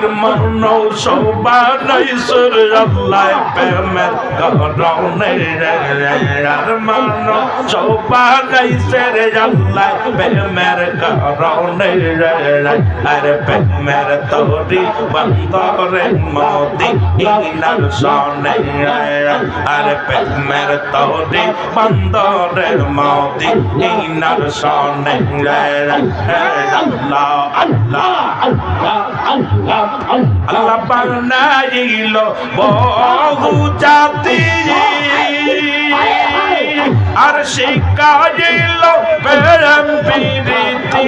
নবীর মন শোভা নাই সুর আল্লাহ প্রেমের করণে আর মন শোভা নাই সুর আল্লাহ প্রেমের করণে আর প্রেমের তোরি বন্দরে মোদি ইনার সনে আর প্রেমের তোরি বন্দরে মোদি ইনার সনে আল্লাহ আল্লাহ আল্লাহ। বানাইল বহু জাতি আর শিখাইল প্রেম প্রীতি।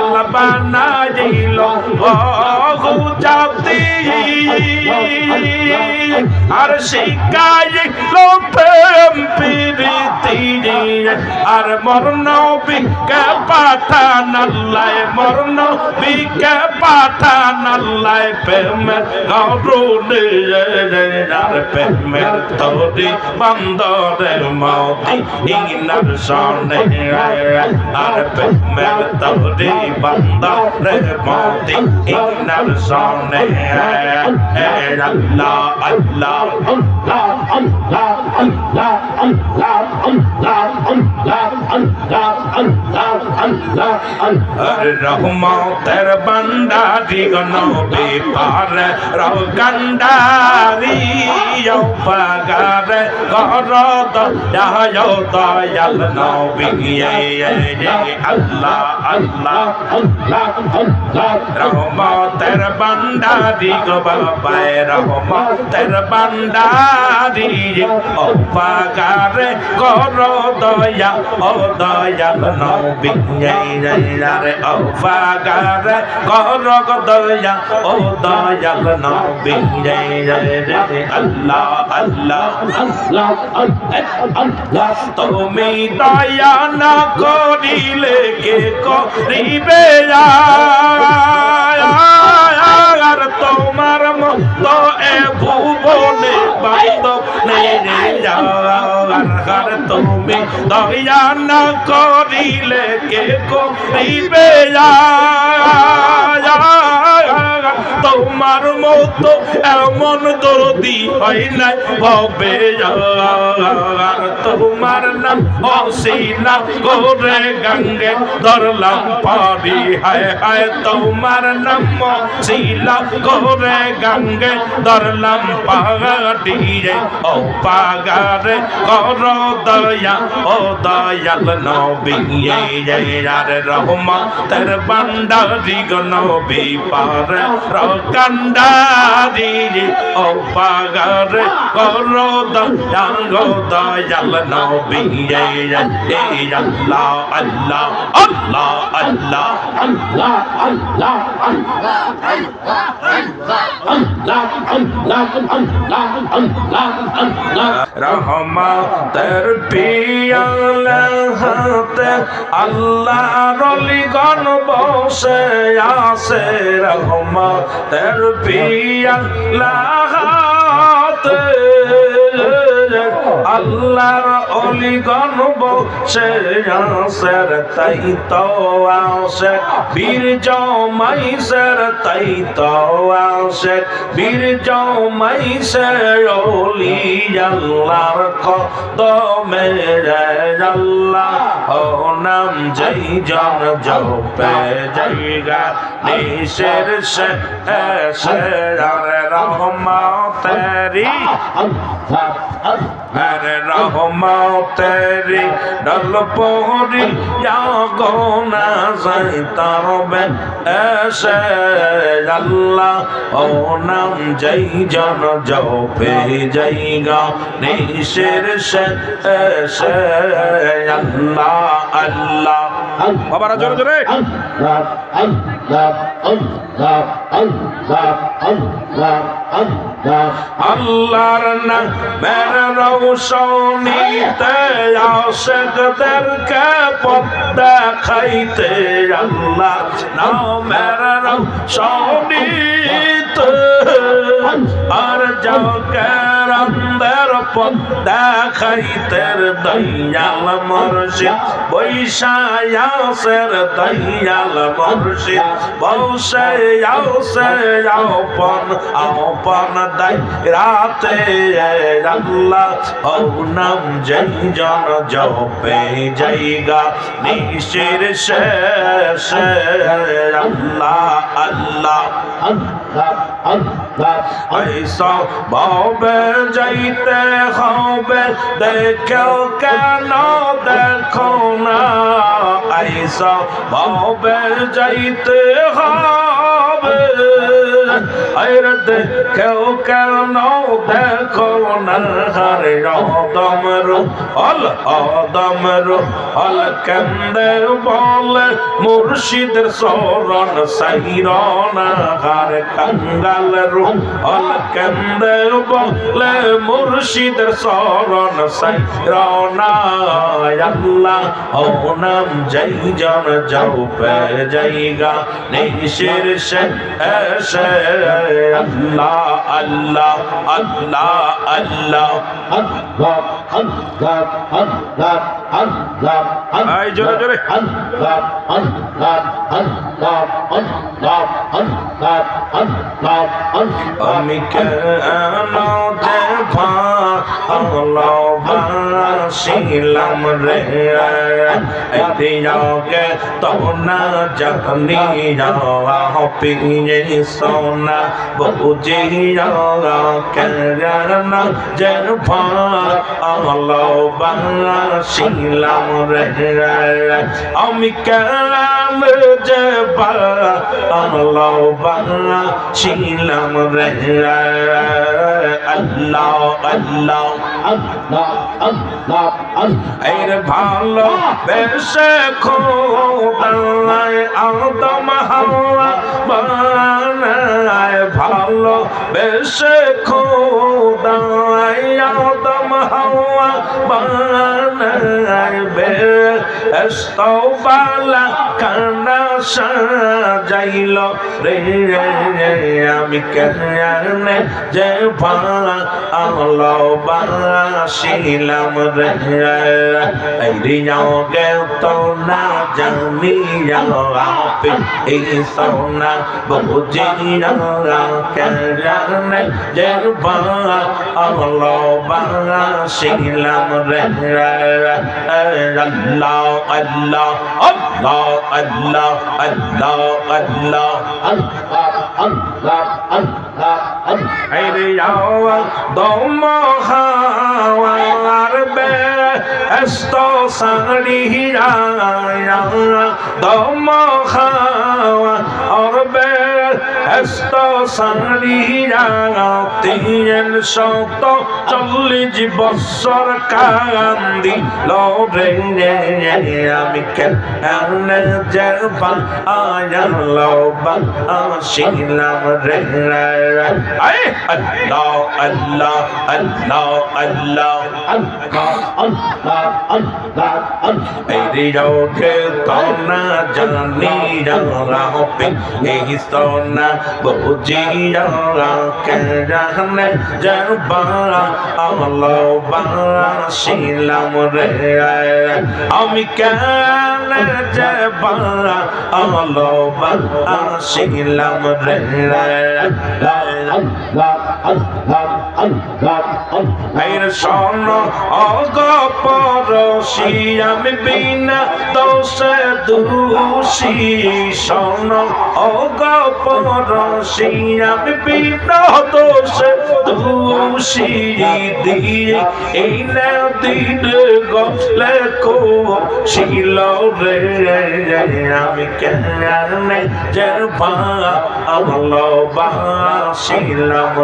আল্লাহ বানাইল বহু জাতি আর শিখাইল প্রেম প্রীতি। আর মরণ বিকে পাঠান আল্লাহ, মরণ বিকে পাঠান আল্লাহ, প্রেমের গরুনে আর প্রেমের তোরি বন্দরের মতি ইনার সনে আর প্রেমের তোরি বন্দরের মতি ইনার সনে আল্লাহ আল্লাহ রহমতের বান্ডারি গনবি পার রহ গন্ডারি পাগার গর দয়ায় দয়াল নবী আল্লাহ আল্লাহ রহমতের বান্ডারি গো বাবায় রহমতের বান্ডারি ও গর দয়া ও দয়াল নবী রে ও পাগার গর দয়া ও দয়াল নবী রে আল্লাহ আল্লাহ তুমি দয়া না করিলে কে করিবে আর তোমার মতো এ ভুবনে নেই রে আর তুমি দয়া না করিলে কে করিবে? তোমার মতো এমন দরদি হয় নাই, ভবে তোমার নাম অসিনা করে গঙ্গে ধরলাম পারি হায় হায়, তোমার নাম অসিলা করে গঙ্গে ধরলাম পাহাড়ি রে ও পাগারে কর দয়া, ও দয়াল নবী রে রহমা তের বান্ডারি গো নবী পার রকান্ডারি রে ও পাগারে কর দয়া গো দয়াল নবী রে আল্লাহ আল্লাহ আল্লাহ আল্লাহ। রহমতের পিয়ালা হাতে আল্লাহ রলিগণ বসে আসে রহমতের পিয়ালা হাতে। আল্লাহর অলিগণ বসে আসের তাই তো আসে বীর জমাইসের তাই তো আসে বীর জমাইসের অলি আল্লাহর কদমে আল্লাহ। ও নাম জয় জন জপে জয়গা নিশের সে সে রহমতেরি আরে রহমতেরি ডল পহরি গোনা যাই তারবে এসে আল্লাহ। ও নাম জয় জন জপে জয়গা নিশের সে সে আল্লাহ আল্লাহ। বাবারা জোরে জোরে। আল্লাহর নাম মেরে রৌশনীতে আশেকদেরকে পথ দেখাইতে আল্লাহ নামের রৌশনীতে আর জগের আন্দার পথ দেখাইতে দয়াল মুর্শিদ বৈশায়াসের দয়াল মুর্শিদ বসে আওসে আপন আপন দাই, রাতে আল্লাহ ও নাম জয় জন জপে জায়গা, নিশির শেষে শেষে আল্লাহ আল্লাহ ঐসা বাবে যাইতে হবে দেখেও কেন দেখো না ঐসা বাবে যাইতে হবে আরে দেখো কেন দেখো না হরে অদম রূপ, অল অদম রূপ, অল কেন্দে বলে মুর্শিদের শরণ সাইরনা হার কাঙ্গাল রূপ, অল কেন্দে বলে মুর্শিদের শরণ সাইরনা আল্লাহ ও নাম যাই জন যাও পে যাইগা নিশির সে আল্লাহ আল্লাহ আল্লাহ আল্লাহ আমি কেন ভালোবাসিলাম রে। দিয়াকে তো না জানি পিয়ে সোনা। বুঝিয়া কেন যে ভালোবাসিলাম রে। আমি কেন যে ভালোবাসিলাম রে। আল্লাহ আল্লাহ। এর ভালো বেশে খোদায় আদম হাওয়া বানায়। ভালো বেশে খোদায় আদম হাওয়া বানায় কানা সাজাইল রে। আমি কেন যে ভালো বাসিলাম রে। গে তো না জানি আপে এই সোনা বুঝিয়া কেন যে ভালো বাসিলাম রে আল্লাহ আল্লাহ আল্লাহ আল্লাহ আল্লাহ আল্লাহ আরে যাওয়া দম হাওয়ার বে এস্ত সাড়িয়া দম হাওয়া আর বে সাড়িয়া তিন শত চল্লিশ বছর কান্দি লরে আমি কেন যে আয়ালো বা আসিলাম রে আয় আল্লাহ আল্লাহ আল্লাহ আল্লাহ এই রিয়োকে তো না জানি রাহপে এই সোনা বুঝিয়া কেরানে জবা আল্লাহ বাসিলাম রে। আমি কেন জবা আল্লাহ বাসিলাম রে। এর শোন অগপরশি আমি বিনা দোষে দোষী শোন অগপরশি আমি বিনা দোষে দোষী দিয়ে এই না দিন গলে কো শিল রে, আমি কেন যে ভা আমলো বাসিলাম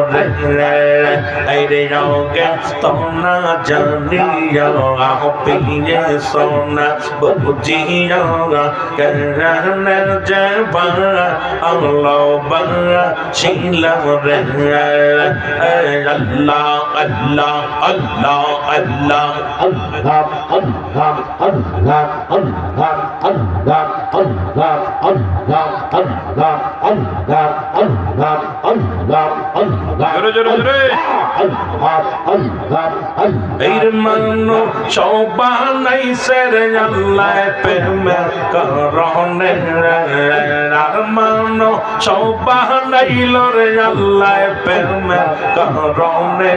রে যোগে তোমরা জানিয়া পিয়ে সোনা বুঝিয়া যে ভা আমলো বাসিলাম রে আল্লাহ আল্লাহ আল্লাহ আল্লাহ Allah, Allah, Allah, Allah. জোরে জোরে জোরে Allah, Allah, Allah. মানো সবাই সের আল্লাহ প্রেমে করনে আর মানো সবাই লরে আল্লাহ প্রেমে করনে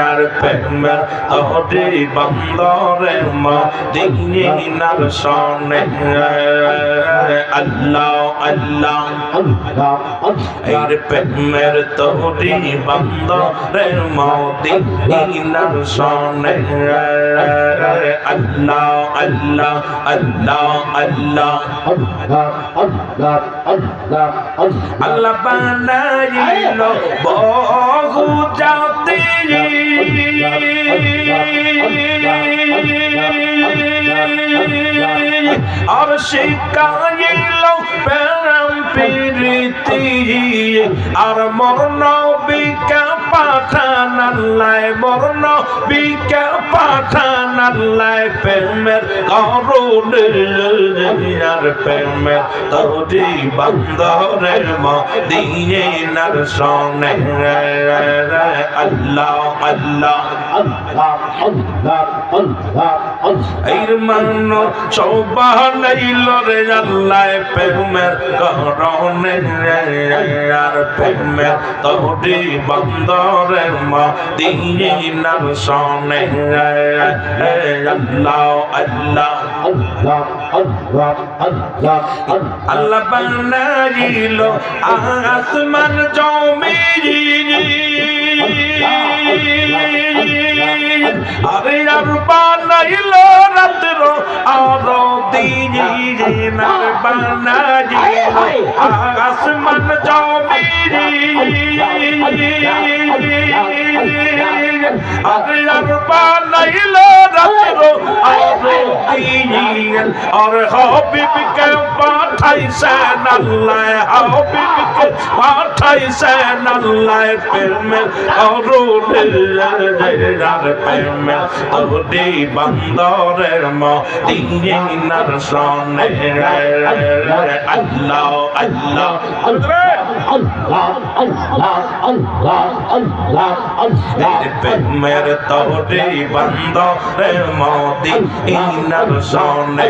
আর প্রেমে তোরে বন্দরে মা দিনার সনে আল্লাহ আল্লাহ। এর. প্রেমের তোরি বন্দরে মদিনার সনে আল্লাহ। আল্লাহ আল্লাহ আল্লাহ Allah, Allah. আল্লাহ বানাইল বহু জাতি আর শিকাইল প্রেম প্রীতি আর মরণ বিকা আল্লাহ মরণ বিকা পাঠান আল্লাহ প্রেমের করুণ। আর প্রেমের তোরি বন্দরের মদিয়ে নার সনে আল্লাহ আল্লাহ। Allah, Allah, Allah. এর মান সৌবানাইল রে আল্লাহ প্রেমের করণে। আর প্রেমের তোরি বন্দরের মদিনার সনে আল্লাহ আল্লাহ Allah, Allah, Allah. আল্লাহ বানাইল আসমান জমি আরে আর বানাইল রাত্র আর দিনের বানাইল আসমান জমি আরে আর বানাইল রাত্র আর হবিবকে পাঠাইছেন আল্লাহ হবিবকে পাঠাইছেন আল্লাহ প্রেমে অরুণে আর প্রেমে। তোরি বন্দরের মদিনার সনে আল্লাহ। আল্লাহ। প্রেমের তোরে বন্দরে মদি ইনার সনে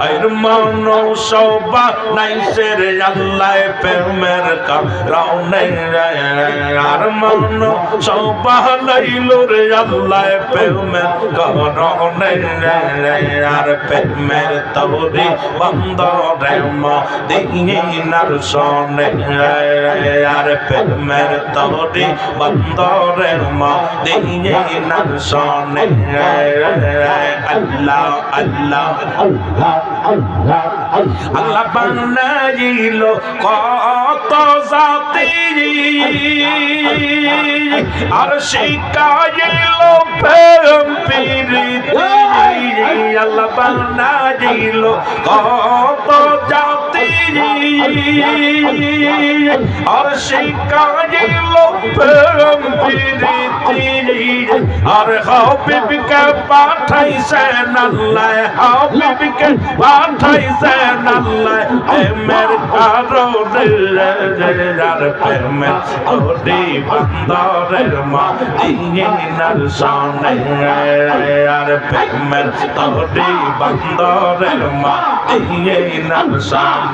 আর মন সবা নাই সের আল্লাহ প্রেমের কারণে আর মন সবা নাইল রে আল্লাহ প্রেমের কারণে আর প্রেমের তোরে বন্দরে মদি ইনার সনে আর প্রেমের তোরে বন্দরের আল্লাহ আল্লাহ Allah, Allah. আল্লাহ বানাইল কত জাতি আর শিকাইল প্রেম প্রীতি আল্লাহ বানাইল কত জাতি আর শিকাইল প্রেম প্রীতি আর হবিবকে পাঠাইছেন আল্লাহ হবিবকে পাঠাইছেন আল্লাহ প্রেমের কারণে আর প্রেমের তোরে বন্দরের মদিনার সনে আর প্রেমের তোরে বন্দরের মদিনার সনে